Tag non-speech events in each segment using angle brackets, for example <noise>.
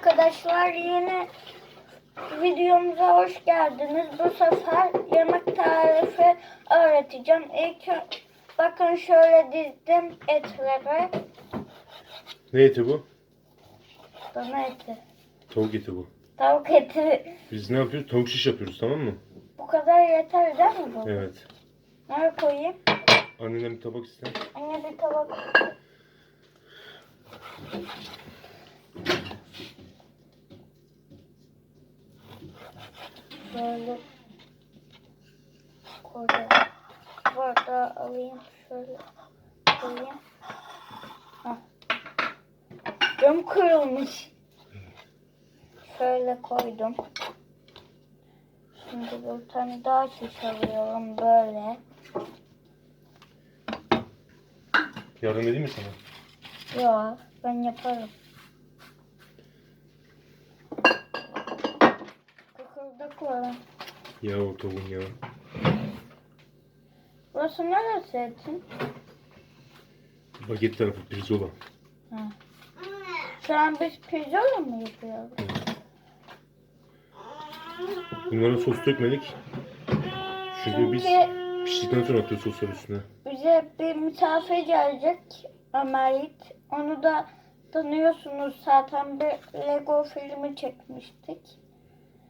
arkadaşlar yeni videomuza hoş geldiniz. Bu sefer yemek tarifi öğreteceğim. İlk bakın şöyle dizdim etleri. Ne eti bu? Dana eti. Tavuk eti bu. Tavuk eti. Biz ne yapıyoruz? Tavuk şiş yapıyoruz tamam mı? Bu kadar yeter değil mi bu? Evet. Nereye koyayım? Annenden bir tabak iste. Anne bir tabak. Böyle koyacağım. Bardağı alayım şöyle koyayım. Hah. Cam kırılmış. Şöyle koydum. Şimdi bir tane daha şiş alıyorum böyle. Yardım edeyim mi sana? Ya ben yaparım. Ya o tavuğun ya. Burası neresi etin? Baget tarafı pirzola. Ha. Şu an biz pirzola mı yapıyoruz? Bunlara sos dökmedik. Çünkü biz Şimdi piştikten sonra atıyoruz soslar üstüne. bize bir misafir gelecek Ömerit. Onu da tanıyorsunuz zaten bir Lego filmi çekmiştik.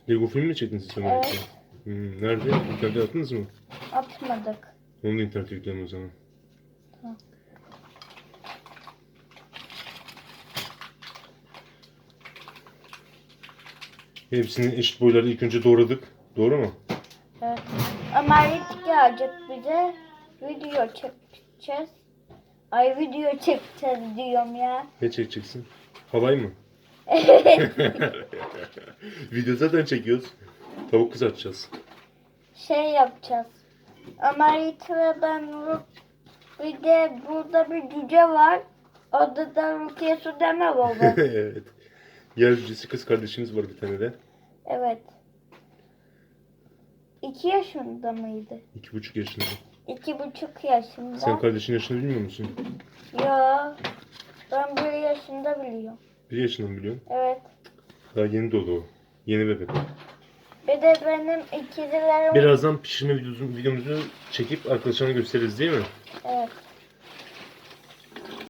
Lego film mi çektiniz Ömer'le? Evet. Hmm, nerede? İnternete attınız mı? Atmadık. Onu da internete yükleyin o zaman. Tamam. Hepsini eşit boylarda ilk önce doğradık. Doğru mu? Evet. Ömerit gelecek bize. Video çekeceğiz. Ay video çekeceğiz diyorum ya. Ne çekeceksin? Halay mı? Evet. <laughs> Video zaten çekiyoruz. Tavuk kızartacağız. şey yapacağız. Ömerit ve ben Ru- bir de burada bir cüce var. Adı da Rukiye Su deme baba. <laughs> evet. Yer cücesi kız kardeşimiz var bir tane de. evet. İki yaşında mıydı? İki buçuk yaşında. İki buçuk yaşında. Sen kardeşin yaşını bilmiyor musun? Ya ben bir yaşında biliyorum. Bir yaşında mı biliyorsun? Evet. Daha yeni doğdu o. Yeni bebek. Bir de benim ikizlerim. Birazdan pişirme videomuzu, videomuzu çekip arkadaşlarına gösteririz değil mi? Evet.